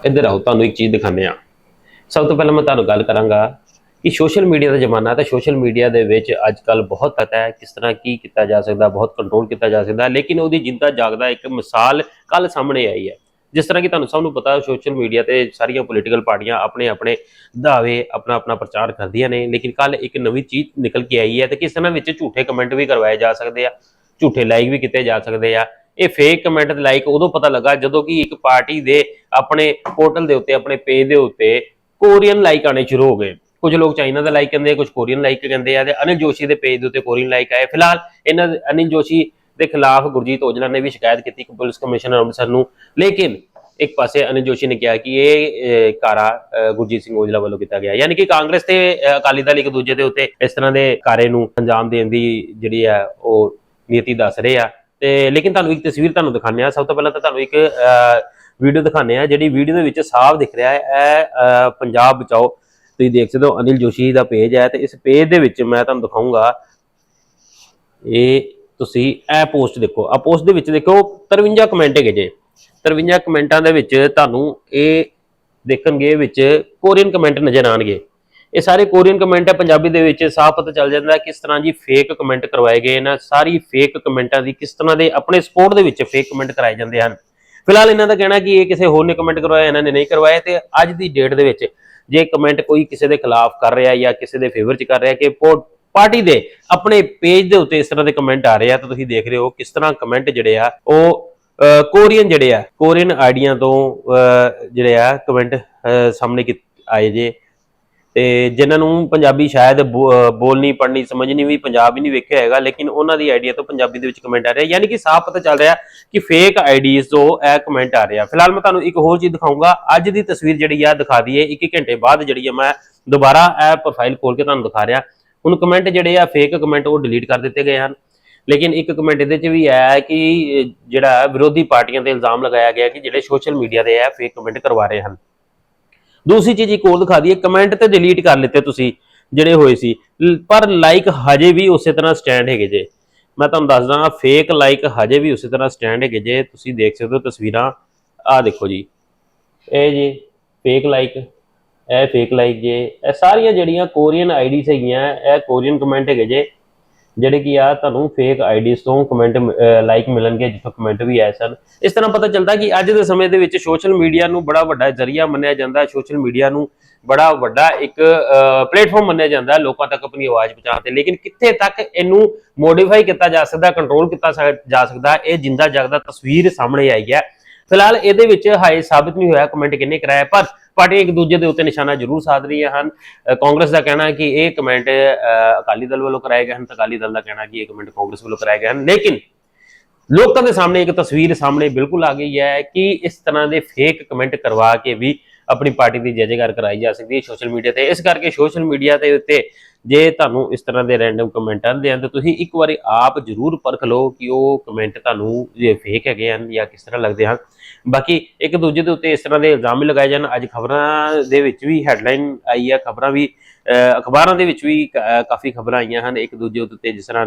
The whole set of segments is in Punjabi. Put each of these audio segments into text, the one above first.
ਇੱਧਰ ਆਓ, ਤੁਹਾਨੂੰ ਇੱਕ ਚੀਜ਼ ਦਿਖਾਉਂਦੇ ਆ ਸਭ ਤੋਂ ਪਹਿਲਾਂ ਮੈਂ ਤੁਹਾਨੂੰ ਗੱਲ ਕਰਾਂਗਾ ਕਿ ਸੋਸ਼ਲ ਮੀਡੀਆ ਦਾ ਜ਼ਮਾਨਾ ਹੈ ਤਾਂ ਸੋਸ਼ਲ ਮੀਡੀਆ ਦੇ ਵਿੱਚ ਅੱਜ ਕੱਲ ਬਹੁਤ ਪਤਾ ਹੈ ਕਿਸ ਤਰ੍ਹਾਂ ਕੀ ਕੀਤਾ ਜਾ ਸਕਦਾ, ਬਹੁਤ ਕੰਟਰੋਲ ਕੀਤਾ ਜਾ ਸਕਦਾ, ਲੇਕਿਨ ਉਹਦੀ ਜਿੰਦਾ ਜਾਗਦਾ ਇੱਕ ਮਿਸਾਲ ਕੱਲ ਸਾਹਮਣੇ ਆਈ ਹੈ। ਜਿਸ ਤਰ੍ਹਾਂ ਕਿ ਤੁਹਾਨੂੰ ਸਭ ਨੂੰ ਪਤਾ ਸੋਸ਼ਲ ਮੀਡੀਆ ਤੇ ਸਾਰੀਆਂ ਪੋਲੀਟੀਕਲ ਪਾਰਟੀਆਂ ਆਪਣੇ ਆਪਣੇ ਦਾਅਵੇ ਆਪਣਾ ਆਪਣਾ ਪ੍ਰਚਾਰ ਕਰਦੀਆਂ ਨੇ, ਲੇਕਿਨ ਕੱਲ ਇੱਕ ਨਵੀਂ ਚੀਜ਼ ਨਿਕਲ ਕੇ ਆਈ ਹੈ ਤੇ ਕਿਸ ਤਰ੍ਹਾਂ ਵਿੱਚ ਝੂਠੇ ਕਮੈਂਟ ਵੀ ਕਰਵਾਏ ਜਾ ਸਕਦੇ ਆ, ਝੂਠੇ ਲਾਈਕ ਵੀ ਕੀਤੇ ਜਾ ਸਕਦੇ ਆ ਇਹ ਫੇਕ ਕਮੈਂਟ ਤੇ ਲਾਈਕ ਉਦੋਂ ਪਤਾ ਲੱਗਾ ਜਦੋਂ ਕਿ ਇੱਕ ਪਾਰਟੀ ਦੇ ਆਪਣੇ ਪੋਰਟਲ ਦੇ ਉੱਤੇ, ਆਪਣੇ ਪੇਜ ਦੇ ਉੱਤੇ ਕੋਰੀਅਨ ਲਾਈਕ ਆਣੇ ਸ਼ੁਰੂ ਹੋ ਗਏ। ਕੁਝ ਲੋਕ ਚਾਈਨਾ ਦਾ ਲਾਈਕ ਕਹਿੰਦੇ ਆ, ਕੁਝ ਕੋਰੀਅਨ ਲਾਈਕ ਕਹਿੰਦੇ ਆ ਤੇ ਅਨਿਲ ਜੋਸ਼ੀ ਦੇ ਪੇਜ ਦੇ ਉੱਤੇ ਕੋਰੀਅਨ ਲਾਈਕ ਆਏ। ਫਿਲਹਾਲ ਇਹਨਾਂ ਅਨਿਲ ਜੋਸ਼ੀ ਦੇ ਖਿਲਾਫ ਗੁਰਜੀਤ ਔਜਲਾ ਨੇ ਵੀ ਸ਼ਿਕਾਇਤ ਕੀਤੀ ਕਿ ਪੁਲਿਸ ਕਮਿਸ਼ਨਰ ਅੰਮ੍ਰਿਤਸਰ ਨੂੰ। ਲੇਕਿਨ ਇੱਕ ਪਾਸੇ ਅਨਿਲ ਜੋਸ਼ੀ ਨੇ ਕਿਹਾ ਕਿ ਇਹ ਕਾਰਾ ਗੁਰਜੀਤ ਸਿੰਘ ਔਜਲਾ ਵੱਲੋਂ ਕੀਤਾ ਗਿਆ। ਯਾਨੀ ਕਿ ਕਾਂਗਰਸ ਤੇ ਅਕਾਲੀ ਦਲ ਇੱਕ ਦੂਜੇ ਦੇ ਉੱਤੇ ਇਸ ਤਰ੍ਹਾਂ ਦੇ ਕਾਰੇ ਨੂੰ ਅੰਜਾਮ ਦੇਣ ਦੀ ਜਿਹੜੀ ਹੈ ਉਹ ਨੀਤੀ ਦੱਸ ਰਹੇ ਆ। ਤੇ ਲੇਕਿਨ ਤੁਹਾਨੂੰ ਇੱਕ ਤਸਵੀਰ ਤੁਹਾਨੂੰ ਦਿਖਾਉਂਦੇ ਆ ਸਭ ਤੋਂ ਪਹਿਲਾਂ ਤਾਂ ਤੁਹਾਨੂੰ ਇੱਕ ਵੀਡੀਓ ਦਿਖਾਉਂਦੇ ਆ ਜਿਹੜੀ ਵੀਡੀਓ ਦੇ ਵਿੱਚ ਸਾਫ਼ ਦਿਖ ਰਿਹਾ ਹੈ। ਇਹ ਪੰਜਾਬ ਬਚਾਓ। ਤੁਸੀਂ ਦੇਖ ਸਕਦੇ ਹੋ, ਅਨਿਲ ਜੋਸ਼ੀ ਦਾ ਪੇਜ ਹੈ ਤੇ ਇਸ ਪੇਜ ਦੇ ਵਿੱਚ ਮੈਂ ਤੁਹਾਨੂੰ ਦਿਖਾਉਂਗਾ। ਇਹ ਤੁਸੀਂ ਇਹ ਪੋਸਟ ਦੇਖੋ। ਆ ਪੋਸਟ ਦੇ ਵਿੱਚ ਦੇਖੋ 53 ਕਮੈਂਟ ਹੈਗੇ ਜੇ। 53 ਕਮੈਂਟਾਂ ਦੇ ਵਿੱਚ ਤੁਹਾਨੂੰ ਇਹ ਦੇਖਣਗੇ ਵਿੱਚ ਕੋਰੀਅਨ ਕਮੈਂਟ ਨਜ਼ਰ ਆਣਗੇ ਇਹ ਸਾਰੇ ਕੋਰੀਅਨ ਕਮੈਂਟ ਹੈ, ਪੰਜਾਬੀ ਦੇ ਵਿੱਚ ਸਾਫ਼ ਪਤਾ ਚੱਲ ਜਾਂਦਾ ਹੈ ਕਿਸ ਤਰ੍ਹਾਂ ਜੀ ਫੇਕ ਕਮੈਂਟ ਕਰਵਾਏ ਗਏ ਇਹਨਾਂ ਸਾਰੀ ਫੇਕ ਕਮੈਂਟਾਂ ਦੀ ਕਿਸ ਤਰ੍ਹਾਂ ਦੇ ਆਪਣੇ ਸਪੋਰਟ ਦੇ ਵਿੱਚ ਫੇਕ ਕਮੈਂਟ ਕਰਾਏ ਜਾਂਦੇ ਹਨ। ਫਿਲਹਾਲ ਇਹਨਾਂ ਦਾ ਕਹਿਣਾ ਕਿ ਇਹ ਕਿਸੇ ਹੋਰ ਨੇ ਕਮੈਂਟ ਕਰਵਾਇਆ, ਇਹਨਾਂ ਨੇ ਨਹੀਂ ਕਰਵਾਇਆ ਤੇ ਅੱਜ ਦੀ ਡੇਟ ਦੇ ਵਿੱਚ ਜੇ ਕਮੈਂਟ ਕੋਈ ਕਿਸੇ ਦੇ ਖਿਲਾਫ ਕਰ ਰਿਹਾ ਜਾਂ ਕਿਸੇ ਦੇ ਫੇਵਰ ਚ ਕਰ ਰਿਹਾ ਕਿ ਪੋ- ਪਾਰਟੀ ਦੇ ਆਪਣੇ ਪੇਜ ਦੇ ਉੱਤੇ ਇਸ ਤਰ੍ਹਾਂ ਦੇ ਕਮੈਂਟ ਆ ਰਹੇ ਆ, ਤਾਂ ਤੁਸੀਂ ਦੇਖ ਰਹੇ ਹੋ ਕਿਸ ਤਰ੍ਹਾਂ ਕਮੈਂਟ ਜਿਹੜੇ ਆ, ਉਹ ਕੋਰੀਅਨ ਜਿਹੜੇ ਆ ਕੋਰੀਅਨ ਆਈਡੀਆਂ ਤੋਂ ਜਿਹੜੇ ਆ ਕਮੈਂਟ ਸਾਹਮਣੇ ਕੀ- ਆਏ ਜੇ। ਤੇ ਜਿਨ੍ਹਾਂ ਨੂੰ ਪੰਜਾਬੀ ਸ਼ਾਇਦ ਬੋ- ਬੋਲਣੀ, ਪੜ੍ਹਨੀ, ਸਮਝਣੀ ਵੀ ਪੰਜਾਬ ਹੀ ਨਹੀਂ ਵੇਖਿਆ ਹੈਗਾ, ਲੇਕਿਨ ਉਹਨਾਂ ਦੀ ਆਈਡੀਆ ਤੋਂ ਪੰਜਾਬੀ ਦੇ ਵਿੱਚ ਕਮੈਂਟ ਆ ਰਿਹਾ, ਯਾਨੀ ਕਿ ਸਾਫ਼ ਪਤਾ ਚੱਲ ਰਿਹਾ ਕਿ ਫੇਕ ਆਈਡੀਜ਼ ਤੋਂ ਇਹ ਕਮੈਂਟ ਆ ਰਿਹਾ। ਫਿਲਹਾਲ ਮੈਂ ਤੁਹਾਨੂੰ ਇੱਕ ਹੋਰ ਚੀਜ਼ ਦਿਖਾਊਂਗਾ, ਅੱਜ ਦੀ ਤਸਵੀਰ ਜਿਹੜੀ ਆ ਦਿਖਾ ਦਈਏ ਇੱਕ ਘੰਟੇ ਬਾਅਦ ਜਿਹੜੀ ਆ ਮੈਂ ਦੁਬਾਰਾ ਇਹ ਪ੍ਰੋਫਾਈਲ ਖੋਲ ਕੇ ਤੁਹਾਨੂੰ ਦਿਖਾ ਰਿਹਾ। ਹੁਣ ਕਮੈਂਟ ਜਿਹੜੇ ਆ ਫੇਕ ਕਮੈਂਟ ਉਹ ਡਿਲੀਟ ਕਰ ਦਿੱਤੇ ਗਏ ਹਨ। ਲੇਕਿਨ ਇੱਕ ਕਮੈਂਟ ਇਹਦੇ 'ਚ ਵੀ ਆਇਆ ਹੈ ਕਿ, ਜਿਹੜਾ ਵਿਰੋਧੀ ਪਾਰਟੀਆਂ ਤੇ ਇਲਜ਼ਾਮ ਲਗਾਇਆ ਗਿਆ ਕਿ ਜਿਹੜੇ ਸੋਸ਼ਲ ਮੀਡੀਆ ਦੇ ਆ ਫੇਕ ਕਮੈਂਟ ਕਰਵਾ ਰਹੇ ਹਨ। ਦੂਸਰੀ ਚੀਜ਼ ਇੱਕ ਹੋਰ ਦਿਖਾ ਦਈਏ ਕਮੈਂਟ ਤੇ ਡਿਲੀਟ ਕਰ ਲਿੱਤੇ ਤੁਸੀਂ ਜਿਹੜੇ ਹੋਏ ਸੀ। ਪਰ ਲਾਈਕ ਹਜੇ ਵੀ ਉਸੇ ਤਰ੍ਹਾਂ ਸਟੈਂਡ ਹੈਗੇ ਜੇ। ਮੈਂ ਤੁਹਾਨੂੰ ਦੱਸਦਾ ਫੇਕ ਲਾਈਕ ਹਜੇ ਵੀ ਉਸੇ ਤਰ੍ਹਾਂ ਸਟੈਂਡ ਹੈਗੇ ਜੇ। ਤੁਸੀਂ ਦੇਖ ਸਕਦੇ ਹੋ ਤਸਵੀਰਾਂ। ਆਹ ਦੇਖੋ ਜੀ। ਇਹ ਜੀ ਫੇਕ ਲਾਈਕ ਇਹ ਫੇਕ ਲਾਈਕ ਜੇ। ਇਹ ਸਾਰੀਆਂ ਜਿਹੜੀਆਂ ਕੋਰੀਅਨ ਆਈਡੀਸ ਹੈਗੀਆਂ, ਇਹ ਕੋਰੀਅਨ ਕਮੈਂਟ ਹੈਗੇ ਜੇ। ਜਿਹੜੇ ਕਿ ਆ ਤੁਹਾਨੂੰ ਫੇਕ ਆਈਡੀਜ਼ ਤੋਂ ਕਮੈਂਟ ਲਾਈਕ ਮਿਲਣਗੇ, ਜਿੱਥੋਂ ਕਮੈਂਟ ਵੀ ਆਏ ਸਨ। ਇਸ ਤਰ੍ਹਾਂ ਪਤਾ ਚੱਲਦਾ ਕਿ ਅੱਜ ਦੇ ਸਮੇਂ ਦੇ ਵਿੱਚ ਸੋਸ਼ਲ ਮੀਡੀਆ ਨੂੰ ਬੜਾ ਵੱਡਾ ਜ਼ਰੀਆ ਮੰਨਿਆ ਜਾਂਦਾ। ਸੋਸ਼ਲ ਮੀਡੀਆ ਨੂੰ ਬੜਾ ਵੱਡਾ ਇੱਕ ਪਲੇਟਫਾਰਮ ਮੰਨਿਆ ਜਾਂਦਾ ਲੋਕਾਂ ਤੱਕ ਆਪਣੀ ਆਵਾਜ਼ ਪਹੁੰਚਾਉਣ ਤੇ। ਲੇਕਿਨ ਕਿੱਥੇ ਤੱਕ ਇਹਨੂੰ ਮੋਡੀਫਾਈ ਕੀਤਾ ਜਾ ਸਕਦਾ ਕੰਟਰੋਲ ਕੀਤਾ ਜਾ ਸਕਦਾ, ਇਹ ਜਿੰਦਾ ਜਾਗਦਾ ਤਸਵੀਰ ਸਾਹਮਣੇ ਆਈ ਹੈ। ਫਿਲਹਾਲ ਇਹਦੇ ਵਿੱਚ ਹਾਏ ਸਾਬਿਤ ਨਹੀਂ ਹੋਇਆ ਕਮੈਂਟ ਕਿੰਨੇ ਕਰਾਇਆ ਪਰ ਪਾਰਟੀਆਂ ਇੱਕ ਦੂਜੇ ਦੇ ਉੱਤੇ ਨਿਸ਼ਾਨਾ ਜ਼ਰੂਰ ਸਾਧ ਰਹੀਆਂ ਹਨ। ਕਾਂਗਰਸ ਦਾ ਕਹਿਣਾ ਹੈ ਕਿ ਇਹ ਕਮੈਂਟ ਅਕਾਲੀ ਦਲ ਵੱਲੋਂ ਕਰਾਏ ਗਏ ਹਨ ਤਾਂ ਅਕਾਲੀ ਦਲ ਦਾ ਕਹਿਣਾ ਕਿ ਇਹ ਕਮੈਂਟ ਕਾਂਗਰਸ ਵੱਲੋਂ ਕਰਾਏ ਗਏ ਹਨ। ਲੇਕਿਨ ਲੋਕਾਂ ਦੇ ਸਾਹਮਣੇ ਇੱਕ ਤਸਵੀਰ ਸਾਹਮਣੇ ਬਿਲਕੁਲ ਆ ਗਈ ਹੈ ਕਿ ਇਸ ਤਰ੍ਹਾਂ ਦੇ ਫੇਕ ਕਮੈਂਟ ਕਰਵਾ ਕੇ ਵੀ ਆਪਣੀ ਪਾਰਟੀ ਦੀ ਜੈਜੇਕਾਰ ਕਰਾਈ ਜਾ ਸਕਦੀ ਹੈ ਸੋਸ਼ਲ ਮੀਡੀਆ ਤੇ। ਇਸ ਕਰਕੇ ਸੋਸ਼ਲ ਮੀਡੀਆ ਦੇ ਉੱਤੇ ਜੇ ਤੁਹਾਨੂੰ ਇਸ ਤਰ੍ਹਾਂ ਦੇ ਰੈਂਡਮ ਕਮੈਂਟ ਆਉਂਦੇ ਹਨ ਤਾਂ ਤੁਸੀਂ ਇੱਕ ਵਾਰੀ ਆਪ ਜ਼ਰੂਰ ਪਰਖ ਲਓ ਕਿ ਉਹ ਕਮੈਂਟ ਤੁਹਾਨੂੰ ਜੇ ਫੇਕ ਹੈਗੇ ਹਨ ਜਾਂ ਕਿਸ ਤਰ੍ਹਾਂ ਲੱਗਦੇ ਹਨ। ਬਾਕੀ ਇੱਕ ਦੂਜੇ ਦੇ ਉੱਤੇ ਇਸ ਤਰ੍ਹਾਂ ਦੇ ਇਲਜ਼ਾਮ ਵੀ ਲਗਾਏ ਜਾਣ। ਅੱਜ ਖਬਰਾਂ ਦੇ ਵਿੱਚ ਵੀ ਹੈਡਲਾਈਨ ਆਈ ਹੈ ਖਬਰਾਂ ਵੀ ਅਹ, ਅਖਬਾਰਾਂ ਦੇ ਵਿੱਚ ਵੀ ਕਾਫੀ ਖਬਰਾਂ ਆਈਆਂ ਹਨ। ਇੱਕ ਦੂਜੇ ਉੱਤੇ ਜਿਸ ਤਰ੍ਹਾਂ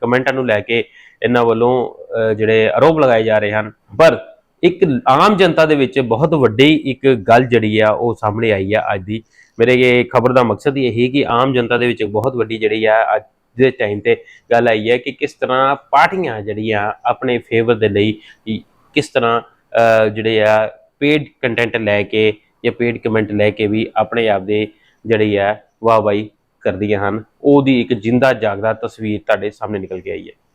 ਕਮੈਂਟਾਂ ਨੂੰ ਲੈ ਕੇ ਇਹਨਾਂ ਵੱਲੋਂ ਅਹ, ਜਿਹੜੇ ਆਰੋਪ ਲਗਾਏ ਜਾ ਰਹੇ ਹਨ। ਪਰ ਇੱਕ ਆਮ ਜਨਤਾ ਦੇ ਵਿੱਚ ਬਹੁਤ ਵੱਡੀ ਇੱਕ ਗੱਲ ਜਿਹੜੀ ਆ ਉਹ ਸਾਹਮਣੇ ਆਈ ਆ ਅੱਜ ਦੀ। ਮੇਰੇ ਇਹ ਖਬਰ ਦਾ ਮਕਸਦ ਇਹ ਹੀ ਕਿ ਆਮ ਜਨਤਾ ਦੇ ਵਿੱਚ ਬਹੁਤ ਵੱਡੀ ਜਿਹੜੀ ਆ, ਅੱਜ ਦੇ ਟਾਈਮ ਤੇ ਗੱਲ ਆਈ ਹੈ ਕਿ ਕਿਸ ਤਰ੍ਹਾਂ ਪਾਰਟੀਆਂ ਜਿਹੜੀਆਂ ਆਪਣੇ ਫੇਵਰ ਦੇ ਲਈ ਕਿਸ ਤਰ੍ਹਾਂ ਜਿਹੜੇ ਆ ਪੇਡ ਕੰਟੈਂਟ ਲੈ ਕੇ ਜਾਂ ਪੇਡ ਕਮੈਂਟ ਲੈ ਕੇ ਵੀ ਆਪਣੇ ਆਪ ਦੇ ਜਿਹੜੀ ਆ ਵਾਹ ਵਾਹੀ ਕਰਦੀਆਂ ਹਨ। ਉਹਦੀ ਇੱਕ ਜਿੰਦਾ ਜਾਗਦਾ ਤਸਵੀਰ ਤੁਹਾਡੇ ਸਾਹਮਣੇ ਨਿਕਲ ਕੇ ਆਈ ਹੈ।